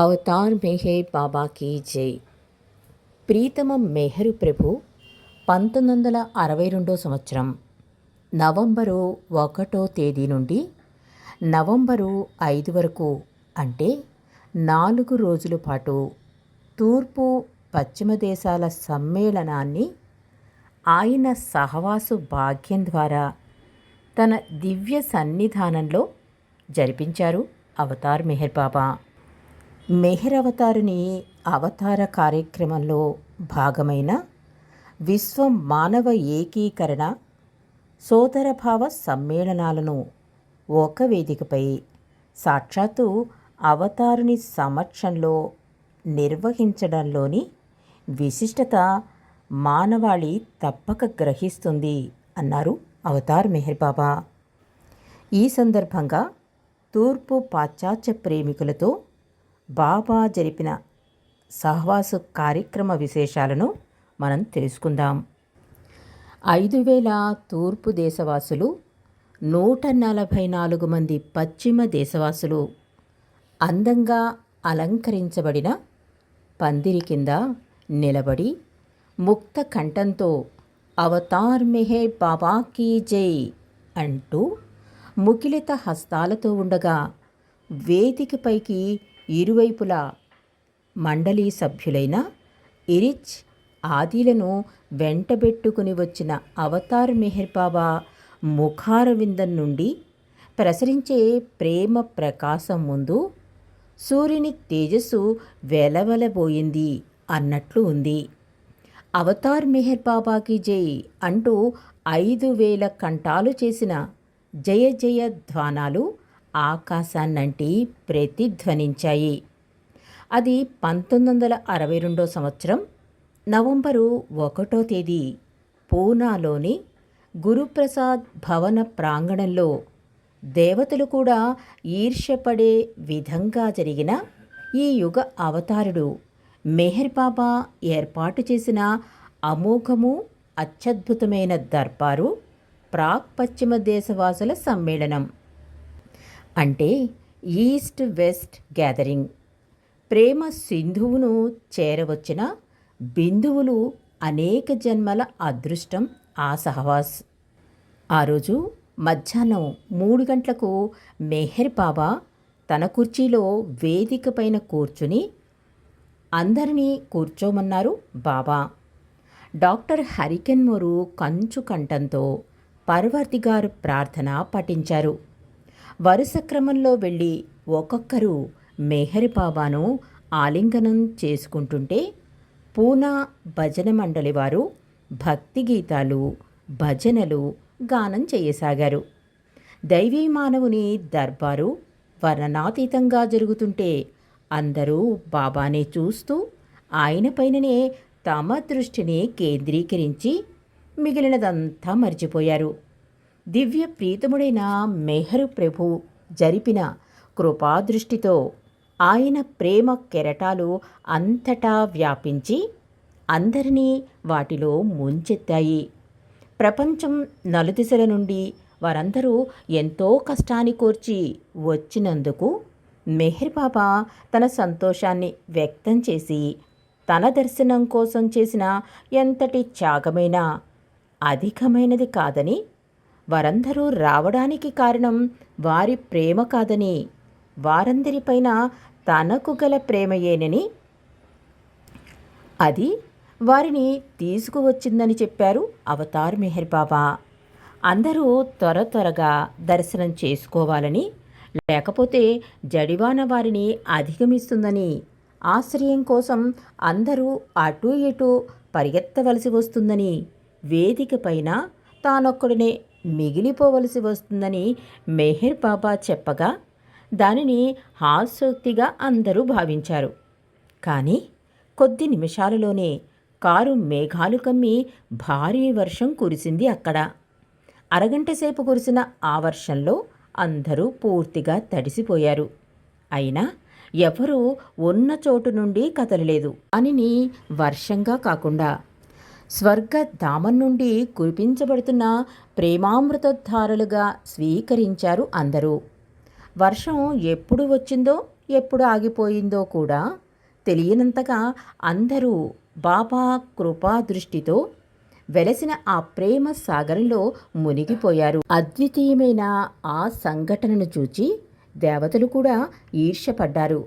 Avatar మెహే బాబా key జై. ప్రీతమ మెహరు ప్రభు పంతొమ్మిది వందల అరవై రెండో సంవత్సరం నవంబరు ఒకటో తేదీ నుండి నవంబరు ఐదు వరకు అంటే నాలుగు రోజుల పాటు తూర్పు పశ్చిమ దేశాల సమ్మేళనాన్ని ఆయన సహవాసు భాగ్యం ద్వారా తన దివ్య సన్నిధానంలో జరిపించారు అవతార్ మెహర్ బాబా. అవతారుని అవతార కార్యక్రమంలో భాగమైన విశ్వ మానవ ఏకీకరణ సోదరభావ సమ్మేళనాలను ఒక వేదికపై సాక్షాత్తు అవతారుని సమక్షంలో నిర్వహించడంలోని విశిష్టత మానవాళి తప్పక గ్రహిస్తుంది అన్నారు అవతార్ మెహర్ బాబా. ఈ సందర్భంగా తూర్పు పాశ్చాత్య ప్రేమికులతో బాబా జరిపిన సహవాసు కార్యక్రమ విశేషాలను మనం తెలుసుకుందాం. ఐదు వేల తూర్పు దేశవాసులు నూట నలభై నాలుగు మంది పశ్చిమ దేశవాసులు అందంగా అలంకరించబడిన పందిరి కింద నిలబడి ముక్త కంఠంతో అవతార్ మెహే బాబా కీ జై అంటూ ముకిలిత హస్తాలతో ఉండగా వేదికపైకి ఇరువైపులా మండలి సభ్యులైన ఇరిచ్ ఆదిలను వెంటబెట్టుకుని వచ్చిన అవతార్ మెహర్ బాబా ముఖారవిందం నుండి ప్రసరించే ప్రేమ ప్రకాశం ముందు సూర్యుని తేజస్సు వెలవెలబోయింది అన్నట్లు ఉంది. అవతార్ మెహర్ బాబాకి జై అంటూ ఐదు వేల కంఠాలు చేసిన జయ జయ ధ్వానాలు ఆకాశాన్నంటి ప్రతిధ్వనించాయి. అది పంతొమ్మిది వందల అరవై రెండో సంవత్సరం నవంబరు ఒకటో తేదీ పూనాలోని గురుప్రసాద్ భవన ప్రాంగణంలో దేవతలు కూడా ఈర్ష్యపడే విధంగా జరిగిన ఈ యుగ అవతారుడు మెహర్ బాబా ఏర్పాటు చేసిన అమోఘము అత్యద్భుతమైన దర్బారు ప్రాక్ పశ్చిమ దేశవాసుల సమ్మేళనం. అంటే ఈస్ట్ వెస్ట్ గ్యాదరింగ్. ప్రేమ సింధువును చేరవచ్చిన బిందువులు అనేక జన్మల అదృష్టం ఆ సహవాస్. ఆ రోజు మధ్యాహ్నం మూడు గంటలకు మెహర్ బాబా తన కుర్చీలో వేదిక పైన కూర్చుని అందరినీ కూర్చోమన్నారు బాబా. డాక్టర్ హరికెన్మోరు కంచు కంఠంతో పర్వర్తిగారు ప్రార్థన పఠించారు. వరుస క్రమంలో వెళ్ళి ఒక్కొక్కరు మెహరి బాబాను ఆలింగనం చేసుకుంటుంటే పూనా భజన మండలి వారు భక్తి గీతాలు భజనలు గానం చేయసాగారు. దైవీ మానవుని దర్బారు వర్ణనాతీతంగా జరుగుతుంటే అందరూ బాబానే చూస్తూ ఆయన పైననే తమ దృష్టిని కేంద్రీకరించి మిగిలినదంతా మర్చిపోయారు. దివ్య ప్రీతముడైన మెహరు ప్రభు జరిపిన కృపాదృష్టితో ఆయన ప్రేమ కెరటాలు అంతటా వ్యాపించి అందరినీ వాటిలో ముంచెత్తాయి. ప్రపంచం నలుదిశల నుండి వారందరూ ఎంతో కష్టాన్ని కోర్చి వచ్చినందుకు మెహర్ బాబా తన సంతోషాన్ని వ్యక్తం చేసి తన దర్శనం కోసం చేసిన ఎంతటి త్యాగమైనా అధికమైనది కాదని వారందరూ రావడానికి కారణం వారి ప్రేమ కాదని వారందరిపైన తనకు గల ప్రేమయేనని. అది వారిని తీసుకువచ్చిందని చెప్పారు అవతార్ మెహర్ బాబా. అందరూ త్వర త్వరగా దర్శనం చేసుకోవాలని లేకపోతే జడివాన వారిని అధిగమిస్తుందని ఆశ్రయం కోసం అందరూ అటూ ఇటూ పరిగెత్తవలసి వస్తుందని వేదిక పైన తానొక్కడినే మిగిలిపోవలసి వస్తుందని మెహర్ బాబా చెప్పగా దానిని హాస్యోక్తిగా అందరూ భావించారు. కానీ కొద్ది నిమిషాలలోనే కారు మేఘాలు కమ్మి భారీ వర్షం కురిసింది అక్కడ. అరగంట సేపు కురిసిన ఆ వర్షంలో అందరూ పూర్తిగా తడిసిపోయారు. అయినా ఎవరూ ఉన్న చోటు నుండి కదలలేదు. అనిని వర్షంగా కాకుండా స్వర్గధామం నుండి కురిపించబడుతున్న ప్రేమామృతధారలుగా స్వీకరించారు అందరూ. వర్షం ఎప్పుడు వచ్చిందో ఎప్పుడు ఆగిపోయిందో కూడా తెలియనంతగా అందరూ బాబా కృపా దృష్టితో వెలసిన ఆ ప్రేమ సాగరంలో మునిగిపోయారు. అద్వితీయమైన ఆ సంఘటనను చూచి దేవతలు కూడా ఈర్ష్యపడ్డారు.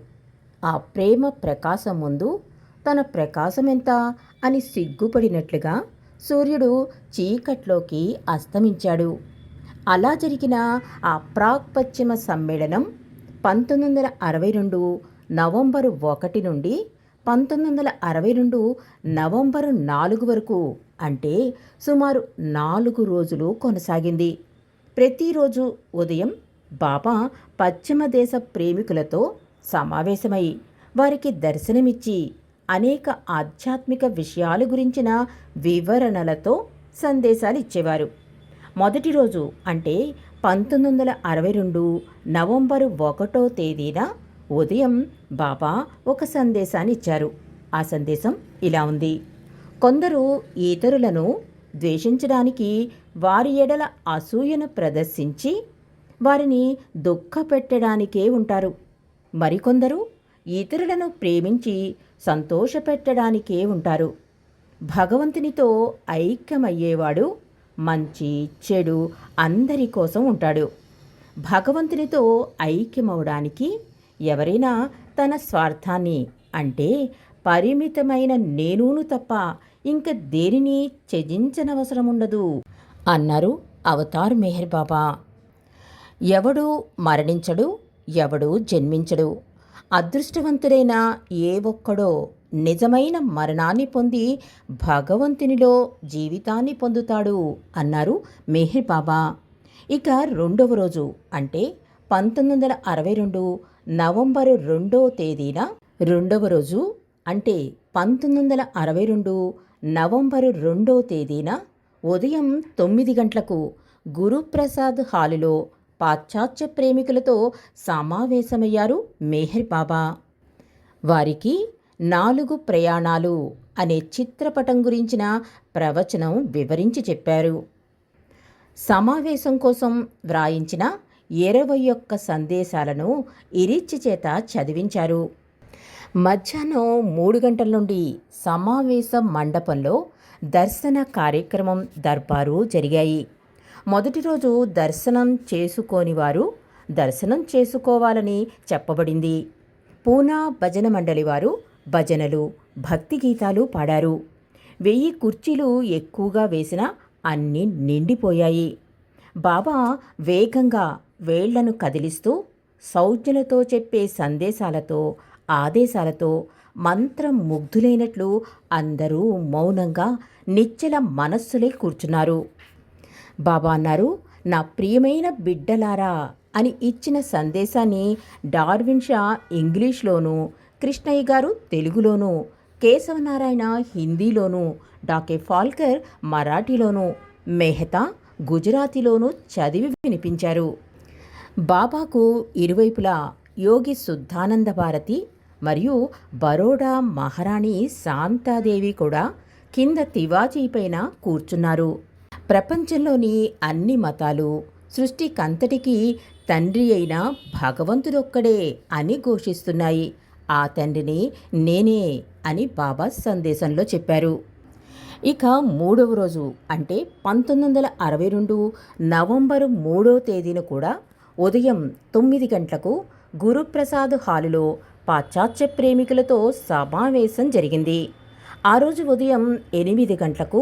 ఆ ప్రేమ ప్రకాశం ముందు తన ప్రకాశం ఎంత అని సిగ్గుపడినట్లుగా సూర్యుడు చీకట్లోకి అస్తమించాడు. అలా జరిగిన ఆ పశ్చిమ సమ్మేళనం పంతొమ్మిది వందల అరవై రెండు నవంబరు ఒకటి నుండి పంతొమ్మిది వందల అరవై రెండు నవంబరు నాలుగు వరకు అంటే సుమారు నాలుగు రోజులు కొనసాగింది. ప్రతిరోజు ఉదయం బాబా పశ్చిమ దేశ ప్రేమికులతో సమావేశమై వారికి దర్శనమిచ్చి అనేక ఆధ్యాత్మిక విషయాల గురించిన వివరణలతో సందేశాలు ఇచ్చేవారు. మొదటి రోజు అంటే పంతొమ్మిది వందల అరవై రెండు నవంబరు ఒకటో తేదీన ఉదయం బాబా ఒక సందేశాన్ని ఇచ్చారు. ఆ సందేశం ఇలా ఉంది. కొందరు ఇతరులను ద్వేషించడానికి వారి ఎడల అసూయను ప్రదర్శించి వారిని దుఃఖపెట్టడానికే ఉంటారు. మరికొందరు ఇతరులను ప్రేమించి సంతోషపెట్టడానికే ఉంటారు. భగవంతునితో ఐక్యమయ్యేవాడు మంచి చెడు అందరి కోసం ఉంటాడు. భగవంతునితో ఐక్యమవడానికి ఎవరైనా తన స్వార్థాన్ని అంటే పరిమితమైన నేనును తప్ప ఇంక దేనిని త్యజించనవసరం ఉండదు అన్నారు అవతార్ మెహర్ బాబా. ఎవడు మరణించడు ఎవడు జన్మించడు. అదృష్టవంతుడైన ఏ ఒక్కడో నిజమైన మరణాన్ని పొంది భగవంతునిలో జీవితాన్ని పొందుతాడు అన్నారు మెహిర్ బాబా. ఇక రెండవ రోజు అంటే పంతొమ్మిది వందల అరవై రెండు నవంబర్ రెండో తేదీన రెండవ రోజు అంటే పంతొమ్మిది వందల అరవై రెండు నవంబరు రెండో తేదీన ఉదయం తొమ్మిది గంటలకు గురుప్రసాద్ హాలులో పాశ్చాత్య ప్రేమికులతో సమావేశమయ్యారు మెహర్ బాబా. వారికి నాలుగు ప్రయాణాలు అనే చిత్రపటం గురించిన ప్రవచనం వివరించి చెప్పారు. సమావేశం కోసం వ్రాయించిన ఇరవై ఒక్క సందేశాలను ఇరిచి చేత చదివించారు. మధ్యాహ్నం మూడు గంటల నుండి సమావేశ మండపంలో దర్శన కార్యక్రమం దర్బారు జరిగాయి. మొదటి రోజు దర్శనం చేసుకోని వారు దర్శనం చేసుకోవాలని చెప్పబడింది. పూనా భజన మండలి వారు భజనలు భక్తి గీతాలు పాడారు. వెయ్యి కుర్చీలు ఎక్కువగా వేసిన అన్నీ నిండిపోయాయి. బాబా వేగంగా వేళ్ళను కదిలిస్తూ సౌజ్ఞలతో చెప్పే సందేశాలతో ఆదేశాలతో మంత్రం ముగ్ధులైనట్లు అందరూ మౌనంగా నిశ్చల మనస్సులే కూర్చున్నారు. బాబా అన్నారు నా ప్రియమైన బిడ్డలారా అని ఇచ్చిన సందేశాన్ని డార్విన్ షా ఇంగ్లీష్లోనూ కృష్ణయ్య గారు తెలుగులోనూ కేశవనారాయణ హిందీలోనూ డాకే ఫాల్కర్ మరాఠీలోనూ మెహతా గుజరాతీలోనూ చదివి వినిపించారు. బాబాకు ఇరువైపులా యోగి శుద్ధానంద భారతి మరియు బరోడా మహారాణి శాంతాదేవి కూడా కింద తివాచీపైన కూర్చున్నారు. ప్రపంచంలోని అన్ని మతాలు సృష్టికంతటికీ తండ్రి అయిన భగవంతుడొక్కడే అని ఘోషిస్తున్నాయి. ఆ తండ్రిని నేనే అని బాబా సందేశంలో చెప్పారు. ఇక మూడవ రోజు అంటే పంతొమ్మిది వందల అరవై రెండు నవంబరు మూడో తేదీన కూడా ఉదయం తొమ్మిది గంటలకు గురుప్రసాద్ హాలులో పాశ్చాత్య ప్రేమికులతో సమావేశం జరిగింది. ఆ రోజు ఉదయం ఎనిమిది గంటలకు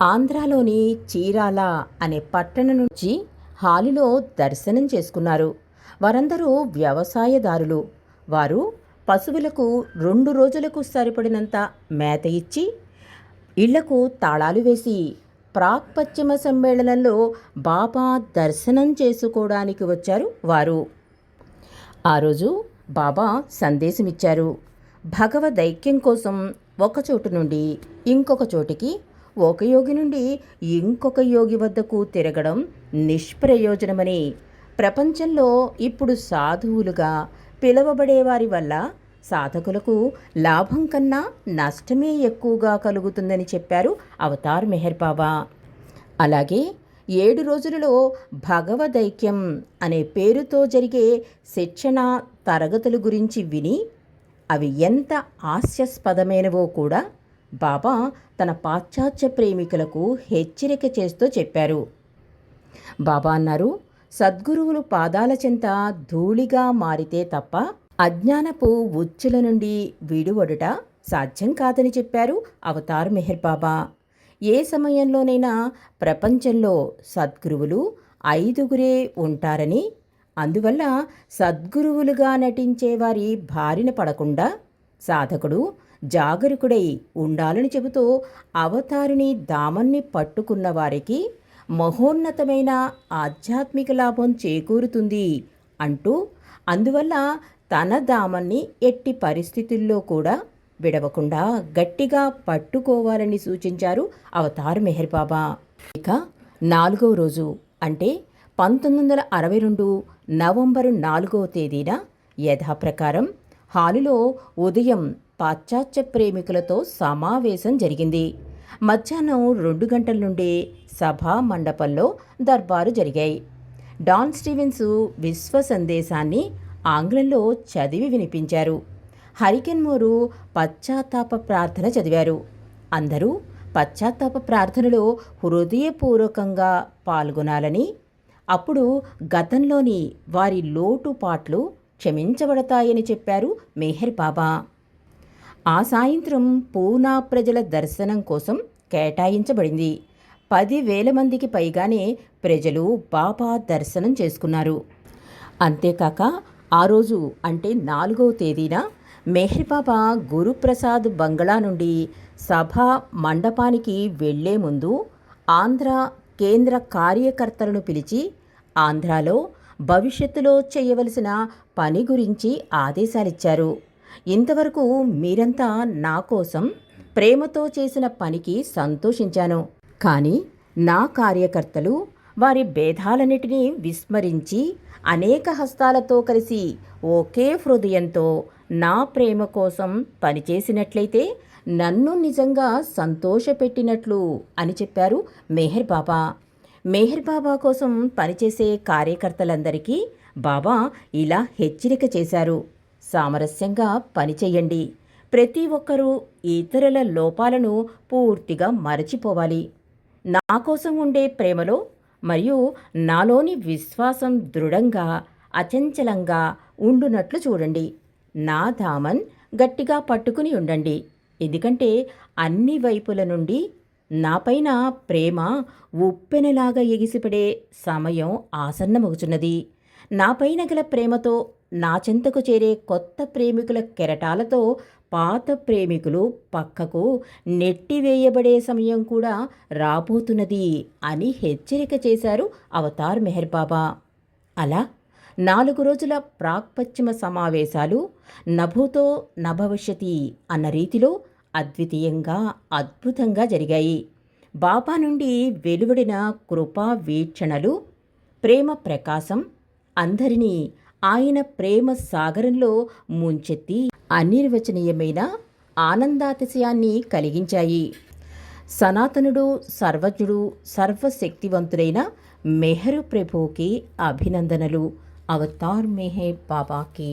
ఆంధ్రాలోని చీరాల అనే పట్టణం నుంచి హాలులో దర్శనం చేసుకున్నారు. వారందరూ వ్యవసాయదారులు. వారు పశువులకు రెండు రోజులకు సరిపడినంత మేత ఇచ్చి ఇళ్ళకు తాళాలు వేసి ప్రాక్ పశ్చిమ సమ్మేళనంలో బాబా దర్శనం చేసుకోవడానికి వచ్చారు వారు. ఆ రోజు బాబా సందేశమిచ్చారు. భగవదైక్యం కోసం ఒక చోటు నుండి ఇంకొక చోటికి ఒక యోగి నుండి ఇంకొక యోగి వద్దకు తిరగడం నిష్ప్రయోజనమని. ప్రపంచంలో ఇప్పుడు సాధువులుగా పిలువబడేవారి వల్ల సాధకులకు లాభం కన్నా నష్టమే ఎక్కువగా కలుగుతుందని చెప్పారు అవతార్ మెహర్ బాబా. అలాగే ఏడు రోజులలో భగవదైక్యం అనే పేరుతో జరిగే శిక్షణ తరగతుల గురించి విని అవి ఎంత హాస్యాస్పదమైనవో కూడా బాబా తన పాశ్చాత్య ప్రేమికులకు హెచ్చరిక చేస్తూ చెప్పారు. బాబా అన్నారు సద్గురువులు పాదాల చెంత ధూళిగా మారితే తప్ప అజ్ఞానపు ఉచ్చుల నుండి విడువడుట సాధ్యం కాదని చెప్పారు అవతార్ మెహర్ బాబా. ఏ సమయంలోనైనా ప్రపంచంలో సద్గురువులు ఐదుగురే ఉంటారని అందువల్ల సద్గురువులుగా నటించే వారి బారిన పడకుండా సాధకుడు జాగరూకుడై ఉండాలని చెబుతూ అవతారిని దామన్ని పట్టుకున్న వారికి మహోన్నతమైన ఆధ్యాత్మిక లాభం చేకూరుతుంది అంటూ అందువల్ల తన దామన్ని ఎట్టి పరిస్థితుల్లో కూడా విడవకుండా గట్టిగా పట్టుకోవాలని సూచించారు అవతార్ మెహర్ బాబా. ఇక నాలుగవ రోజు అంటే పంతొమ్మిది వందల అరవై రెండు నవంబరు నాలుగవ తేదీన యథాప్రకారం హాలులో ఉదయం పాశ్చాత్య ప్రేమికులతో సమావేశం జరిగింది. మధ్యాహ్నం రెండు గంటల నుండే సభా మండపంలో దర్బారు జరిగాయి. డాన్ స్టీవెన్స్ విశ్వ సందేశాన్ని ఆంగ్లంలో చదివి వినిపించారు. హరికెన్మోరు పశ్చాత్తాప ప్రార్థన చదివారు. అందరూ పశ్చాత్తాప ప్రార్థనలో హృదయపూర్వకంగా పాల్గొనాలని అప్పుడు గతంలోని వారి లోటుపాట్లు క్షమించబడతాయని చెప్పారు మెహర్ బాబా. ఆ సాయంత్రం పూనా ప్రజల దర్శనం కోసం కేటాయించబడింది. పదివేల మందికి పైగానే ప్రజలు బాబా దర్శనం చేసుకున్నారు. అంతేకాక ఆ రోజు అంటే నాలుగవ తేదీన మెహర్ బాబా గురుప్రసాద్ బంగ్లా నుండి సభా మండపానికి వెళ్ళే ముందు ఆంధ్ర కేంద్ర కార్యకర్తలను పిలిచి ఆంధ్రాలో భవిష్యత్తులో చేయవలసిన పని గురించి ఆదేశాలిచ్చారు. ఇంతవరకు మీరంతా నా కోసం ప్రేమతో చేసిన పనికి సంతోషించాను. కానీ నా కార్యకర్తలు వారి భేదాలన్నిటినీ విస్మరించి అనేక హస్తాలతో కలిసి ఒకే హృదయంతో నా ప్రేమ కోసం పనిచేసినట్లయితే నన్ను నిజంగా సంతోషపెట్టినట్లు అని చెప్పారు మెహర్ బాబా. మెహర్ బాబా కోసం పనిచేసే కార్యకర్తలందరికీ బాబా ఇలా హెచ్చరిక చేశారు. సామరస్యంగా పనిచేయండి. ప్రతి ఒక్కరూ ఇతరుల లోపాలను పూర్తిగా మరచిపోవాలి. నా కోసం ఉండే ప్రేమలో మరియు నాలోని విశ్వాసం దృఢంగా అచంచలంగా ఉండునట్లు చూడండి. నా ధామన్ గట్టిగా పట్టుకుని ఉండండి. ఎందుకంటే అన్ని వైపుల నుండి నాపైన ప్రేమ ఉప్పెనలాగా ఎగిసిపడే సమయం ఆసన్నమగుచున్నది. నాపైన గల ప్రేమతో నా చెంతకు చేరే కొత్త ప్రేమికుల కెరటాలతో పాత ప్రేమికులు పక్కకు నెట్టివేయబడే సమయం కూడా రాబోతున్నది అని హెచ్చరిక చేశారు అవతార్ మెహర్ బాబా. అలా నాలుగు రోజుల ప్రాక్పశ్చిమ సమావేశాలు నభూతో నభవిష్యతి అన్న రీతిలో అద్వితీయంగా అద్భుతంగా జరిగాయి. బాబా నుండి వెలువడిన కృపా వీక్షణలు ప్రేమ ప్రకాశం అందరినీ ఆయన ప్రేమ సాగరంలో ముంచెత్తి అనిర్వచనీయమైన ఆనందాతిశయాన్ని కలిగించాయి. సనాతనుడు సర్వజ్ఞుడు సర్వశక్తివంతుడైన మెహరు ప్రభుకి అభినందనలు. అవతార్ మెహే బాబాకి.